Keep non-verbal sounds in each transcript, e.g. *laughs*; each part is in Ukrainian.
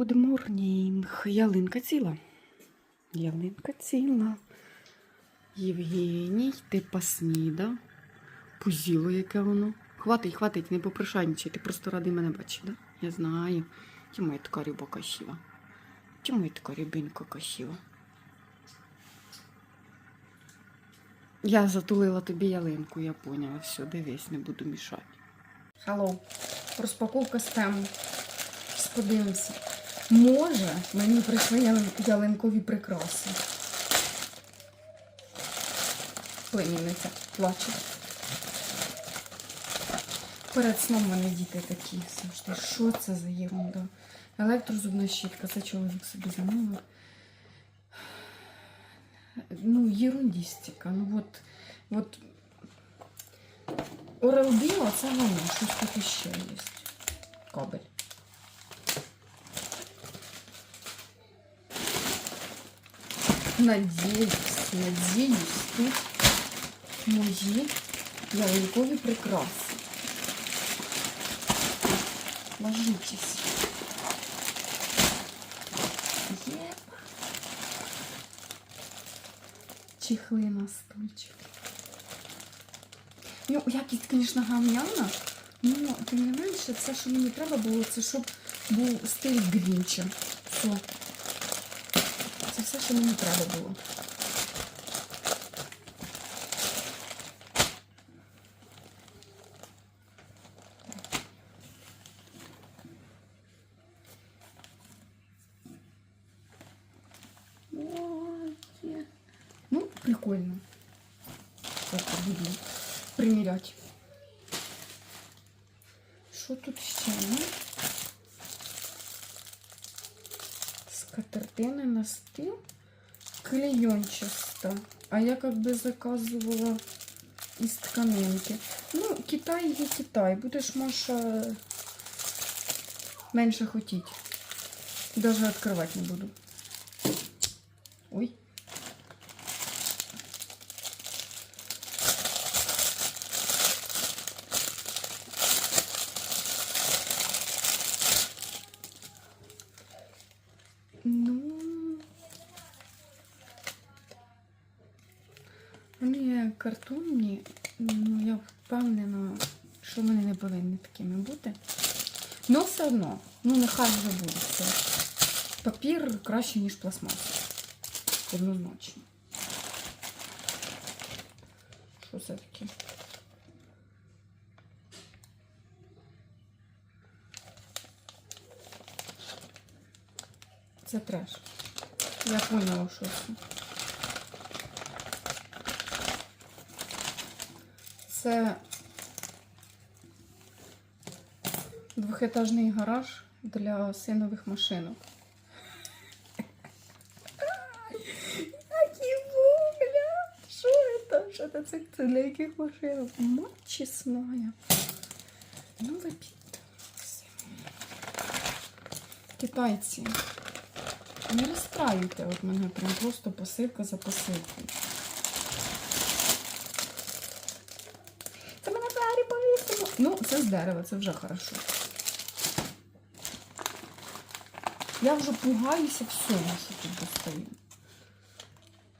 Good morning. Ялинка ціла. Ялинка ціла. Євгеній, ти поснідав. Пузіло, яке воно. Хватить, хватить, не попрошайничай, ти просто радий мене бачити, да? Я знаю. Чому я така рюба красива? Чому я така рюбинка красива? Я затулила тобі ялинку, я поняла. Все, дивись, не буду мішати. Hello. Розпаковка з тему. Подивимося. Може, мені прийшли ялинкові прикраси. Племінниця плаче. Перед сном мене діти такі завжди. Що це за ерунда? Електрозубна щітка, це чоловік собі замовив. Ну, ерундістика. Ну от, от Орел-Біо це воно, щось тут іще є. Кабель. Надіюсь, надіюсь, тут мої ялинкові прикраси. Ложитесь. Єп. Чехли на стульчик. Ну, якість, звісно, гамняна. Ну, тим не менше, це, що мені треба було, це щоб був стиль Грінча. Все. Це все, що мені треба було. Ой, є. Ну, прикольно. Завтра буду приміряти. Що тут ще? Ну? Скатертина на стил. Клейончаста. А я как бы заказывала из тканинки. Ну, Китай є Китай. Будеш, Маша, менше хотіть. Даже открывать не буду. Ой. Картонні, ну я впевнена, що вони не повинні такими бути. Ну, все одно, ну нехай вже буде це. Папір краще, ніж пластмаса. Однозначно. Що це таке? Це треш. Я поняла, що це. Це двохетажний гараж для синових машинок. Які бля! Що це? Що це? Для яких машинок? Мать чесная. Ну, підте. Китайці. Не розстраюйте от мене прям просто посилка за посилкою. Це мене двері повісило. Ну, це з дерева, це вже хорошо. Я вже пугаюся всього, що тут достаю.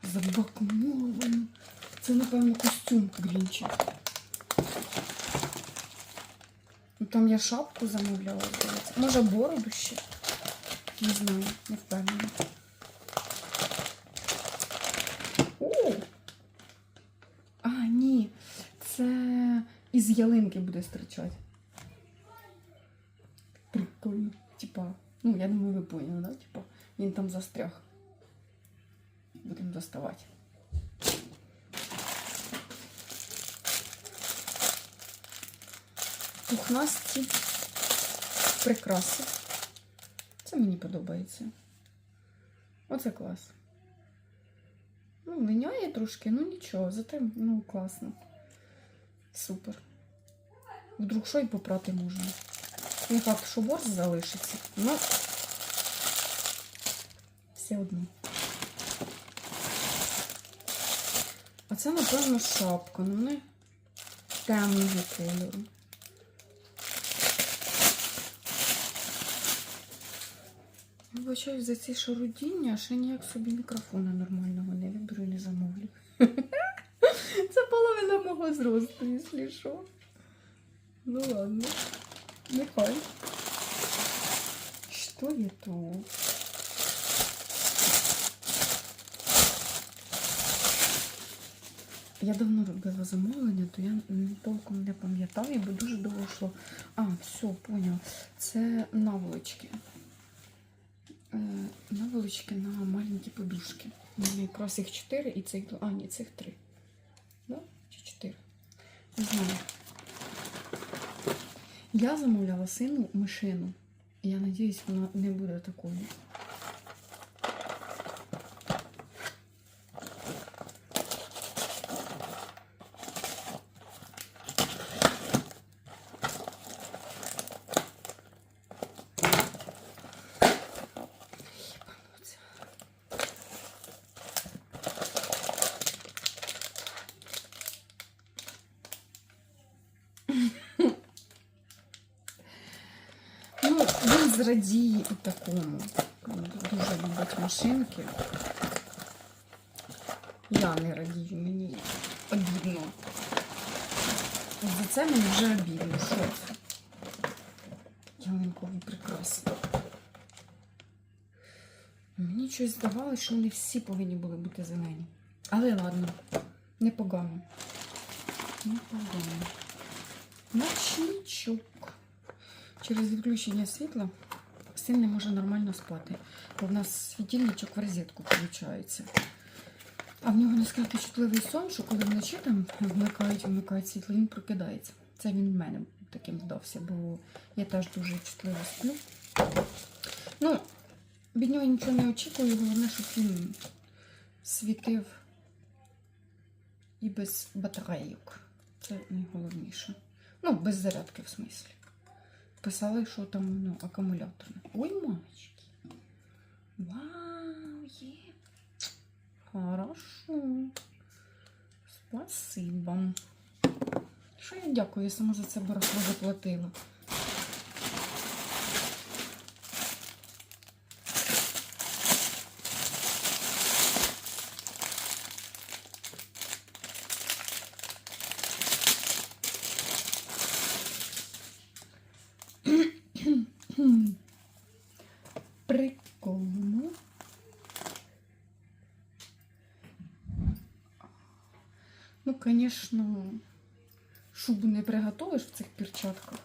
Забакумовано. Це, напевно, костюм Грінча. Ну, там я шапку замовляла. Може, бороду ще? Не знаю, не впевнена. О! А, ні. Це із ялинки буде стирчати. Прикольно. Типа, ну, я думаю, ви поняли, да? Типа, він там застряг. Будемо доставати. Пухнасті прикраси. Це мені подобається. Оце клас. Ну, линяє трошки, ну нічого, зате ну, класно. Супер. Вдруг що й попрати можна. Не факт, що борщ залишиться, але все одно. А це, напевно, шапка, ну не темного кольору. Вибачаю за ці шарудіння, а ще ніяк собі мікрофона нормального не виберу і не замовлю. *laughs* Це половина мого зросту, якщо що. Ну ладно. Нехай. Що є тут? Я давно робила замовлення, то я толком не пам'ятаю, бо дуже довго йшло. А, все, поняв. Це наволочки. Е, наволочки на маленькі подушки. У мене якраз їх 4 і цих два. А, ні, цих 3. Да? Чи 4? Не знаю. Я замовляла сину мишину. Я надіюсь, вона не буде такою. Ну, він зрадіє і такому. Дуже любить машинки. Я не радію, мені обідно. За це мені вже обідно. Що це? Ялинкові прикраси. Мені щось здавалося, що вони всі повинні були бути зелені. Але ладно, непогано. Непогано. Ночничок. Через відключення світла син не може нормально спати. Бо в нас світильничок в розетку включається. А в нього наскільки чутливий сон, що коли вночі там вмикають, вмикають світло, він прокидається. Це він в мене таким здався, бо я теж дуже чутливо сплю. Ну, від нього нічого не очікую, головне, щоб він світив і без батарейок. Це найголовніше. Ну, без зарядки в смислі. Писали, що там ну, акумуляторне. Ой, мамочки. Вау, є. Хорошо. Спасибо. Що я дякую, я сама за це барахло заплатила. Прикольно. Конечно, шубу не приготовиш в цих перчатках.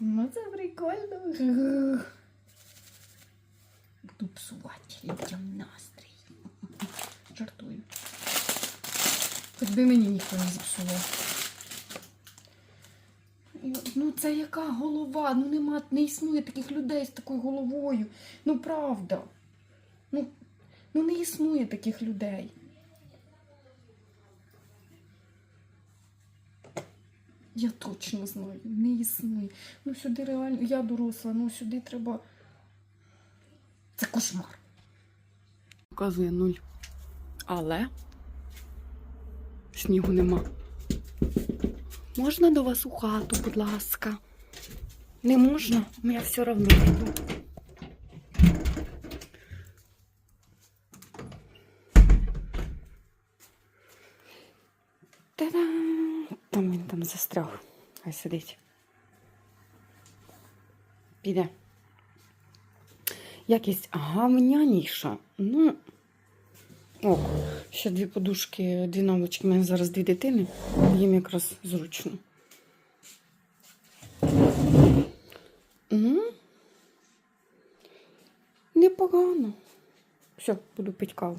Ну, це прикольно. Буду псувати людям настрій. Жартую. Хоч би мені ніхто не зіпсував. Ну, це яка голова? Ну нема, не існує таких людей з такою головою. Ну правда. Ну, ну не існує таких людей. Я точно знаю, не існує. Ну сюди реально, я доросла, ну сюди треба. Це кошмар. Показує нуль. Але снігу нема. Можна до вас у хату, будь ласка? Не можна? Ну, Я все одно йду. Там застряг. Хай сидить. Піде. Якість гавняніша. Ну. О, ще дві подушки, дві наволочки. У мене зараз дві дитини. Їм якраз зручно. Ну, непогано. Все, буду пити каву.